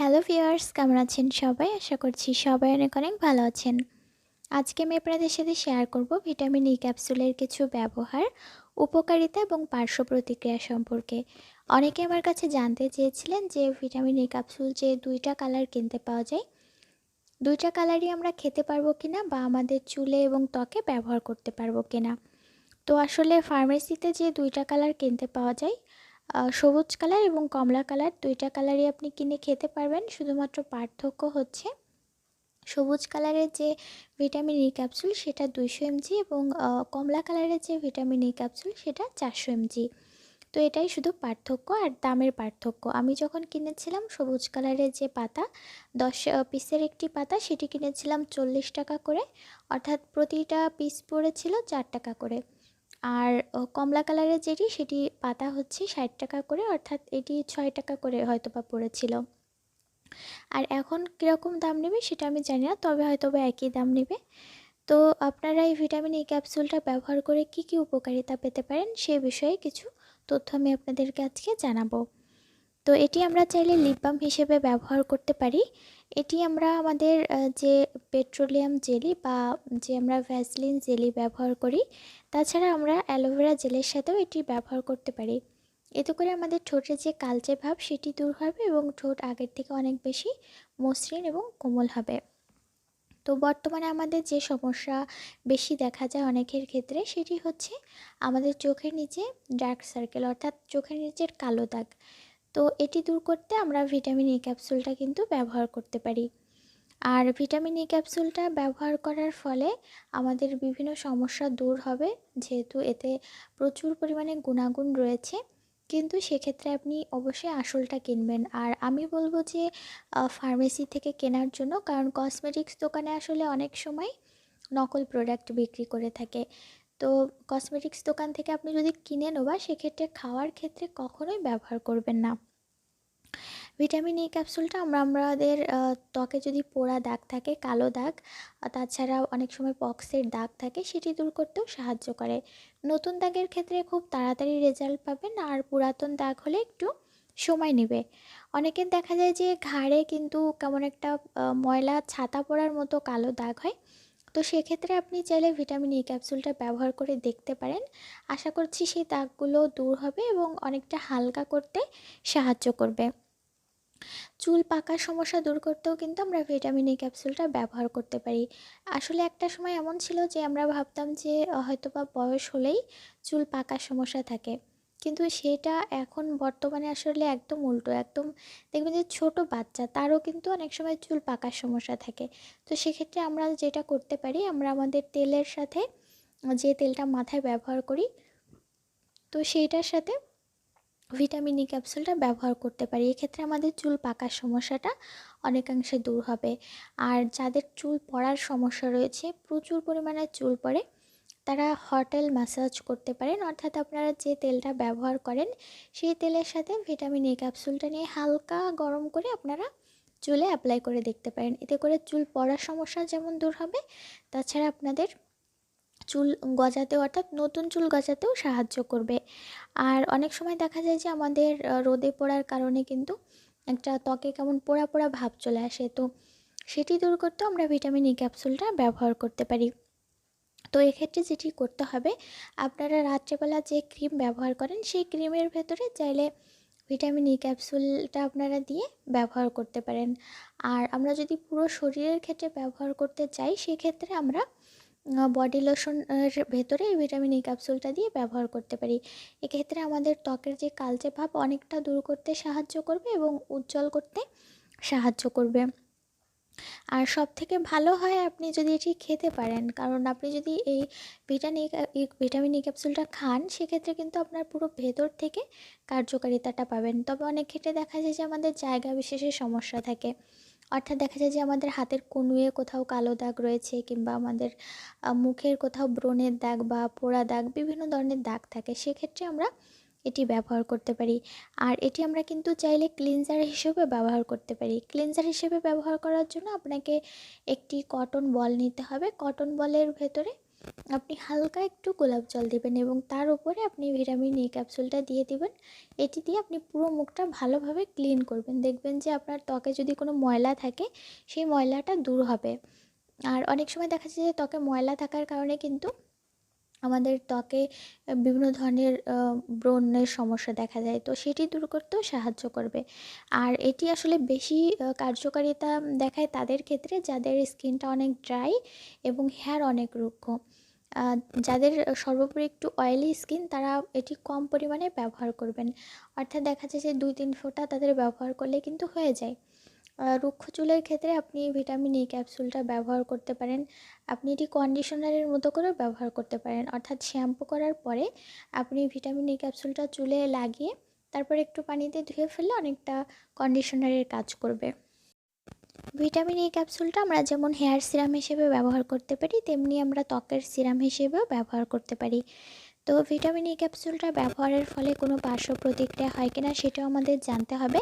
Hello viewers, কেমন আছেন সবাই? আশা করছি সবাই অনেক অনেক ভালো আছেন। আজকে আমি আপনাদের সাথে শেয়ার করব ভিটামিন ই ক্যাপসুলের কিছু ব্যবহার, উপকারিতা এবং পার্শ্ব প্রতিক্রিয়া সম্পর্কে। অনেকে আমার কাছে জানতে চেয়েছিলেন যে ভিটামিন ই ক্যাপসুল যে দুইটা কালার কিনতে পাওয়া যায়, দুইটা কালারই আমরা খেতে পারব কিনা বা আমাদের চুলে এবং ত্বকে ব্যবহার করতে পারব কিনা। তো আসলে ফার্মেসিতে যে দুইটা কালার কিনতে পাওয়া যায় সবুজ কালার এবং কমলা কালার দুইটা কালারই আপনি কিনে খেতে পারবেন। শুধুমাত্র পার্থক্য হচ্ছে সবুজ কালারের যে ভিটামিন ই ক্যাপসুল সেটা দুইশো এমজি এবং কমলা কালারের যে ভিটামিন ই ক্যাপসুল সেটা চারশো এমজি। তো এটাই শুধু পার্থক্য আর দামের পার্থক্য। আমি যখন কিনেছিলাম সবুজ কালারের যে পাতা, দশ পিসের একটি পাতা সেটি কিনেছিলাম চল্লিশ টাকা করে। অর্থাৎ প্রতিটা পিস পড়েছিল চার টাকা করে। আর কমলা কালারের যেটি, সেটি পাতা হচ্ছে ষাট টাকা করে, অর্থাৎ এটি ছয় টাকা করে হয়তো বা পড়েছিল। আর এখন কীরকম দাম নেবে, সেটা আমি জানি না, তবে হয়তো বা একই দাম নেবে। তো আপনারা এই ভিটামিন ই ক্যাপসুলটা ব্যবহার করে কি কি উপকারিতা পেতে পারেন, সে বিষয়ে কিছু তথ্য আমি আপনাদেরকে আজকে জানাব। তো এটি আমরা চাইলে লিপ বাম হিসেবে ব্যবহার করতে পারি। এটি আমরা আমাদের যে পেট্রোলিয়াম জেলি বা যে আমরা ভ্যাসলিন জেলি ব্যবহার করি, তাছাড়া আমরা অ্যালোভেরা জেলের সাথেও এটি ব্যবহার করতে পারি। এতে করে আমাদের ঠোঁটের যে কালচে ভাব, সেটি দূর হবে এবং ঠোঁট আগের থেকে অনেক বেশি মসৃণ এবং কোমল হবে। তো বর্তমানে আমাদের যে সমস্যা বেশি দেখা যায় অনেকের ক্ষেত্রে, সেটি হচ্ছে আমাদের চোখের নিচে ডার্ক সার্কেল, অর্থাৎ চোখের নিচের কালো দাগ। তো এটি দূর করতে আমরা ভিটামিন ই ক্যাপসুলটা কিন্তু ব্যবহার করতে পারি। আর ভিটামিন ই ক্যাপসুলটা ব্যবহার করার ফলে আমাদের বিভিন্ন সমস্যা দূর হবে, যেহেতু এতে প্রচুর পরিমাণে গুণাগুণ রয়েছে। কিন্তু সেক্ষেত্রে আপনি অবশ্যই আসলটা কিনবেন। আর আমি বলব যে ফার্মেসি থেকে কেনার জন্য, কারণ কসমেটিক্স দোকানে আসলে অনেক সময় নকল প্রোডাক্ট বিক্রি করে থাকে। তো কসমেটিক্স দোকান থেকে আপনি যদি কিনে নেবা সেক্ষেত্রে খাওয়ার ক্ষেত্রে কখনোই ব্যবহার করবেন না। ভিটামিন ই ক্যাপসুলটা আমরা, আমাদের ত্বকে যদি পোড়া দাগ থাকে, কালো দাগ তাছাড়া অনেক সময় পক্সের দাগ থাকে, সেটি দূর করতেও সাহায্য করে। নতুন দাগের ক্ষেত্রে খুব তাড়াতাড়ি রেজাল্ট পাবেন, আর পুরাতন দাগ হলে একটু সময় নেবে। অনেকের দেখা যায় যে ঘাড়ে কিন্তু কেমন একটা ময়লা, ছাতা পড়ার মতো কালো দাগ হয় তো সেক্ষেত্রে আপনি চাইলে ভিটামিন ই ক্যাপসুলটা ব্যবহার করে দেখতে পারেন। আশা করছি সেই দাগগুলো দূর হবে এবং অনেকটা হালকা করতে সাহায্য করবে। চুল পাকার সমস্যা দূর করতেও কিন্তু আমরা ভিটামিন ই ক্যাপসুলটা ব্যবহার করতে পারি। আসলে একটা সময় এমন ছিল যে আমরা ভাবতাম যে হয়তো বা বয়স হলেই চুল পাকার সমস্যা থাকে। কিন্তু সেটা এখন বর্তমানে আসলে একদম উল্টো। একদম দেখবেন যে ছোট বাচ্চা, তারও কিন্তু অনেক সময় চুল পাকার সমস্যা থাকে। তো সেক্ষেত্রে আমরা যেটা করতে পারি, আমরা আমাদের তেলের সাথে যে তেলটা মাথায় ব্যবহার করি, তো সেইটার সাথে ভিটামিন ই ক্যাপসুলটা ব্যবহার করতে পারি। এক্ষেত্রে আমাদের চুল পাকার সমস্যাটা অনেকাংশে দূর হবে। আর যাদের চুল পড়ার সমস্যা রয়েছে, প্রচুর পরিমাণে চুল পড়ে তারা হটেল ম্যাসাজ করতে পারেন। অর্থাৎ আপনারা যে তেলটা ব্যবহার করেন, সেই তেলের সাথে ভিটামিন ই ক্যাপসুলটা নিয়ে হালকা গরম করে আপনারা চুলে অ্যাপ্লাই করে দেখতে পারেন। এতে করে চুল পড়ার সমস্যা যেমন দূর হবে, তাছাড়া আপনাদের চুল গজাতেও অর্থাৎ নতুন চুল গজাতেও সাহায্য করবে। আর অনেক সময় দেখা যায় যে আমাদের রোদে পড়ার কারণে কিন্তু একটা ত্বকে কেমন পোড়া পোড়া ভাব চলে আসে। তো সেটি দূর করতেও আমরা ভিটামিন ই ক্যাপসুলটা ব্যবহার করতে পারি। তো এক্ষেত্রে যেটি করতে হবে, আপনারা রাত্রেবেলা যে ক্রিম ব্যবহার করেন, সেই ক্রিমের ভেতরে চাইলে ভিটামিন ই ক্যাপসুলটা আপনারা দিয়ে ব্যবহার করতে পারেন। আর আমরা যদি পুরো শরীরের ক্ষেত্রে ব্যবহার করতে চাই, সেক্ষেত্রে আমরা বডি লোশনের ভেতরে এই ভিটামিন ই ক্যাপসুলটা দিয়ে ব্যবহার করতে পারি। এক্ষেত্রে আমাদের ত্বকের যে কালচে ভাব, অনেকটা দূর করতে সাহায্য করবে এবং উজ্জ্বল করতে সাহায্য করবে। আর সব থেকে ভালো হয় আপনি যদি এটি খেতে পারেন। কারণ আপনি যদি এই ভিটামিন ভিটামিন ই ক্যাপসুলটা খান, সেক্ষেত্রে কিন্তু আপনার পুরো ভেতর থেকে কার্যকারিতাটা পাবেন। তবে অনেক ক্ষেত্রে দেখা যায় যে আমাদের জায়গা বিশেষে সমস্যা থাকে। অর্থাৎ দেখা যায় যে আমাদের হাতের কনুয়ে কোথাও কালো দাগ রয়েছে কিংবা আমাদের মুখের কোথাও ব্রণের দাগ বা পোড়া দাগ বিভিন্ন ধরনের দাগ থাকে, সেক্ষেত্রে আমরা এটি ব্যবহার করতে পারি। আর এটি আমরা কিন্তু চাইলে ক্লিনজার হিসেবে ব্যবহার করতে পারি। ক্লিনজার হিসেবে ব্যবহার করার জন্য আপনাকে একটি কটন বল নিতে হবে। কটন বলের ভেতরে আপনি হালকা একটু গোলাপ জল দেবেন এবং তার উপরে আপনি ভিটামিন ই ক্যাপসুলটা দিয়ে দিবেন। এটি দিয়ে আপনি পুরো মুখটা ভালোভাবে ক্লিন করবেন। দেখবেন যে আপনার ত্বকে যদি কোনো ময়লা থাকে, সেই ময়লাটা দূর হবে। আর অনেক সময় দেখা যায় যে ত্বকে ময়লা থাকার কারণে কিন্তু আমাদের ত্বকে বিভিন্ন ধরনের ব্রণের সমস্যা দেখা যায় তো সেটি দূর করতেও সাহায্য করবে। আর এটি আসলে বেশি কার্যকারিতা দেখায় তাদের ক্ষেত্রে যাদের স্কিনটা অনেক ড্রাই এবং হেয়ার অনেক রুক্ষ। যাদের সর্বোপরি একটু অয়েলি স্কিন তারা এটি কম পরিমাণে ব্যবহার করবেন। অর্থাৎ দেখা যায় যে দুই তিন ফোঁটা তাদের ব্যবহার করলে কিন্তু হয়ে যায়। রুক্ষ চুলের ক্ষেত্রে আপনি ভিটামিন ই ক্যাপসুলটা ব্যবহার করতে পারেন। আপনি এটি কন্ডিশনারের মতো করেও ব্যবহার করতে পারেন। অর্থাৎ শ্যাম্পু করার পরে আপনি ভিটামিন ই ক্যাপসুলটা চুলে লাগিয়ে তারপর একটু পানিতে ধুয়ে ফেললে অনেকটা কন্ডিশনারের কাজ করবে। ভিটামিন ই ক্যাপসুলটা আমরা যেমন হেয়ার সিরাম হিসেবে ব্যবহার করতে পারি, তেমনি আমরা ত্বকের সিরাম হিসেবেও ব্যবহার করতে পারি। তো ভিটামিন ই ক্যাপসুলটা ব্যবহারের ফলে কোনো পার্শ্ব প্রতিক্রিয়া হয় কিনা সেটাও আমাদের জানতে হবে।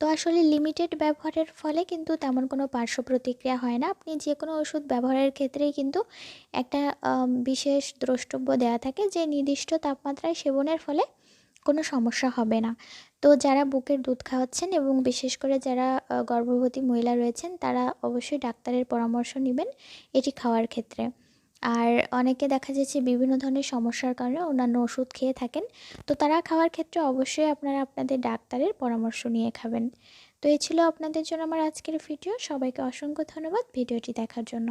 তো আসলে লিমিটেড ব্যবহারের ফলে কিন্তু তেমন কোনো পার্শ্ব প্রতিক্রিয়া হয় না। আপনি যে কোনো ওষুধ ব্যবহারের ক্ষেত্রেই কিন্তু একটা বিশেষ দ্রষ্টব্য দেওয়া থাকে যে নির্দিষ্ট তাপমাত্রায় সেবনের ফলে কোনো সমস্যা হবে না। তো যারা বুকের দুধ খাওয়াচ্ছেন এবং বিশেষ করে যারা গর্ভবতী মহিলা রয়েছেন, তারা অবশ্যই ডাক্তারের পরামর্শ নেবেন এটি খাওয়ার ক্ষেত্রে। আর অনেকে দেখা যাচ্ছে বিভিন্ন ধরনের সমস্যার কারণে অন্যান্য ওষুধ খেয়ে থাকেন। তো তারা খাওয়ার ক্ষেত্রে অবশ্যই আপনারা আপনাদের ডাক্তারের পরামর্শ নিয়ে খাবেন। তো এই ছিল আপনাদের জন্য আমার আজকের ভিডিও। সবাইকে অসংখ্য ধন্যবাদ ভিডিওটি দেখার জন্য।